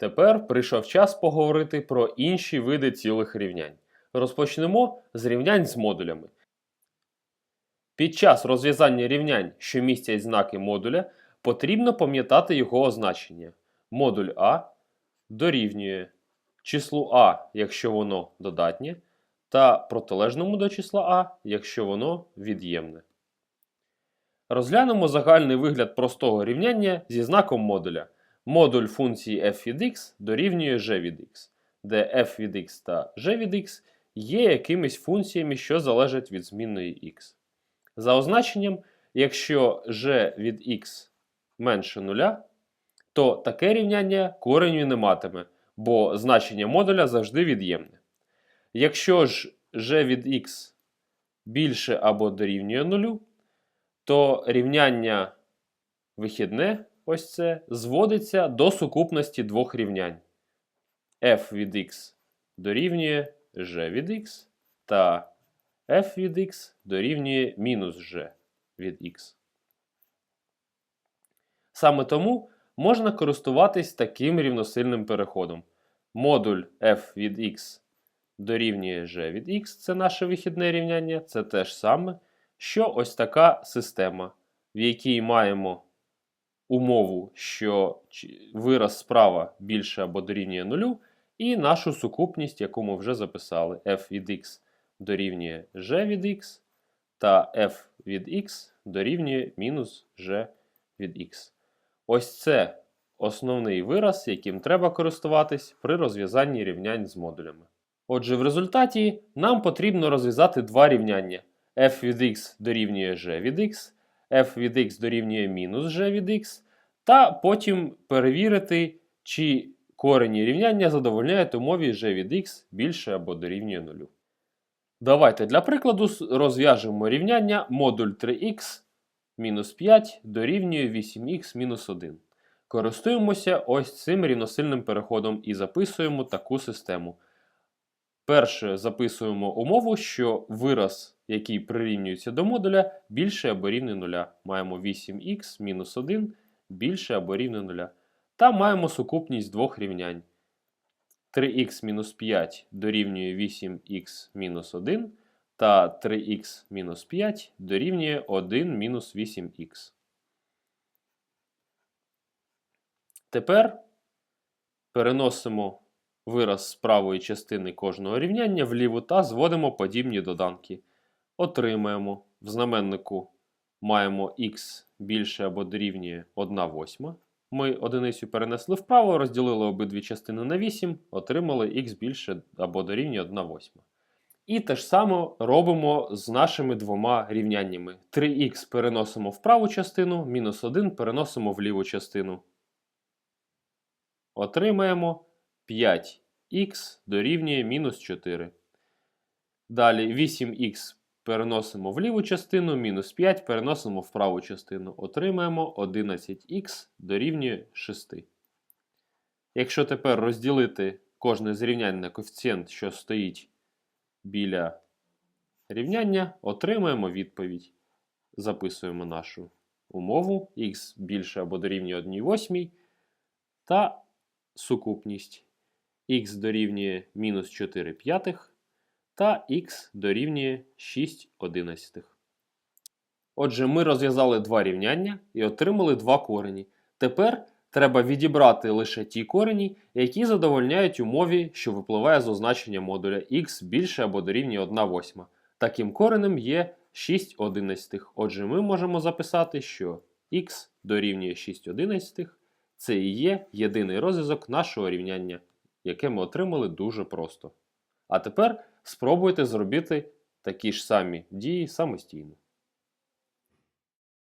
Тепер прийшов час поговорити про інші види цілих рівнянь. Розпочнемо з рівнянь з модулями. Під час розв'язання рівнянь, що містять знаки модуля, потрібно пам'ятати його означення. Модуль А дорівнює числу А, якщо воно додатнє, та протилежному до числа А, якщо воно від'ємне. Розглянемо загальний вигляд простого рівняння зі знаком модуля. Модуль функції f від x дорівнює g від x, де f від x та g від x є якимись функціями, що залежать від змінної x. За означенням, якщо g від x менше нуля, то таке рівняння кореню не матиме, бо значення модуля завжди від'ємне. Якщо ж g від x більше або дорівнює нулю, то рівняння вихідне, ось це, зводиться до сукупності двох рівнянь. f від x дорівнює g від x та f від x дорівнює мінус g від x. Саме тому можна користуватись таким рівносильним переходом. Модуль f від x дорівнює g від x це наше вихідне рівняння, це те ж саме, що ось така система, в якій маємо умову, що вираз справа більше або дорівнює нулю, і нашу сукупність, яку ми вже записали, f від x дорівнює g від x, та f від x дорівнює мінус g від x. Ось це основний вираз, яким треба користуватись при розв'язанні рівнянь з модулями. Отже, в результаті нам потрібно розв'язати два рівняння. f від x дорівнює g від x, f від x дорівнює мінус g від x, та потім перевірити, чи корені рівняння задовольняють умові g від x більше або дорівнює 0. Давайте для прикладу розв'яжемо рівняння модуль 3х мінус 5 дорівнює 8х мінус 1. Користуємося ось цим рівносильним переходом і записуємо таку систему. Перше записуємо умову, що вираз, який прирівнюється до модуля, більше або рівне 0. Маємо 8х мінус 1 більше або рівне 0. Та маємо сукупність двох рівнянь. 3х мінус 5 дорівнює 8х мінус 1 та 3х мінус 5 дорівнює 1 мінус 8х. Тепер переносимо вираз з правої частини кожного рівняння вліву та зводимо подібні доданки. Отримаємо в знаменнику маємо х більше або дорівнює 1 восьма. Ми одиницю перенесли вправо, розділили обидві частини на 8, отримали х більше або дорівнює 1 восьма. І те ж саме робимо з нашими двома рівняннями. 3х переносимо в праву частину, мінус 1 переносимо в ліву частину. Отримаємо 5х дорівнює мінус 4. Далі 8х переносимо в ліву частину, мінус 5 переносимо в праву частину. Отримаємо 11х дорівнює 6. Якщо тепер розділити кожне з рівнянь на коефіцієнт, що стоїть біля рівняння, отримаємо відповідь. Записуємо нашу умову х більше або дорівнює 1 восьмій та сукупність х дорівнює мінус 4 п'ятих та х дорівнює 6 одинадцятих. Отже, ми розв'язали два рівняння і отримали два корені. Тепер треба відібрати лише ті корені, які задовольняють умові, що випливає з означення модуля х більше або дорівнює 1 восьма. Таким коренем є 6 одинадцятих. Отже, ми можемо записати, що х дорівнює 6 одинадцятих це і є єдиний розв'язок нашого рівняння, яке ми отримали дуже просто. А тепер спробуйте зробити такі ж самі дії самостійно.